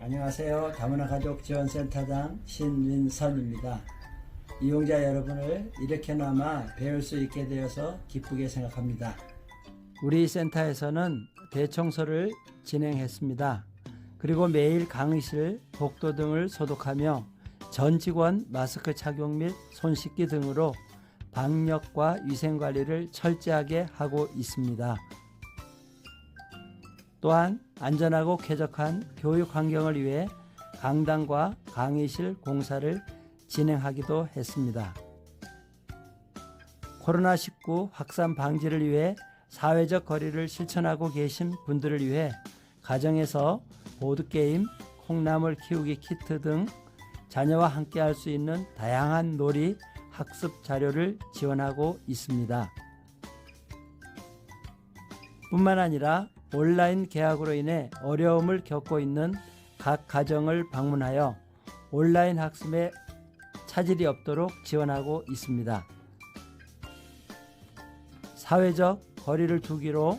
안녕하세요. 다문화 가족 지원센터장 신민선입니다. 이용자 여러분을 이렇게나마 배울 수 있게 되어서 기쁘게 생각합니다. 우리 센터에서는 대청소를 진행했습니다. 그리고 매일 강의실, 복도 등을 소독하며 전 직원 마스크 착용 및 손 씻기 등으로 방역과 위생 관리를 철저하게 하고 있습니다. 또한 안전하고 쾌적한 교육 환경을 위해 강당과 강의실 공사를 진행하기도 했습니다. 코로나19 확산 방지를 위해 사회적 거리를 실천하고 계신 분들을 위해 가정에서 보드게임, 콩나물 키우기 키트 등 자녀와 함께 할 수 있는 다양한 놀이, 학습 자료를 지원하고 있습니다. 뿐만 아니라 온라인 계약으로 인해 어려움을 겪고 있는 각 가정을 방문하여 온라인 학습에 차질이 없도록 지원하고 있습니다. 사회적 거리를 두기로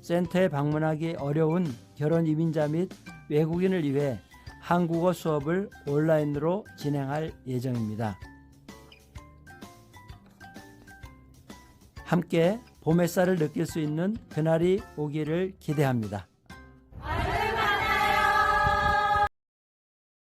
센터에 방문하기 어려운 결혼 이민자 및 외국인을 위해 한국어 수업을 온라인으로 진행할 예정입니다. 함께 봄 햇살을 느낄 수 있는 그날이 오기를 기대합니다.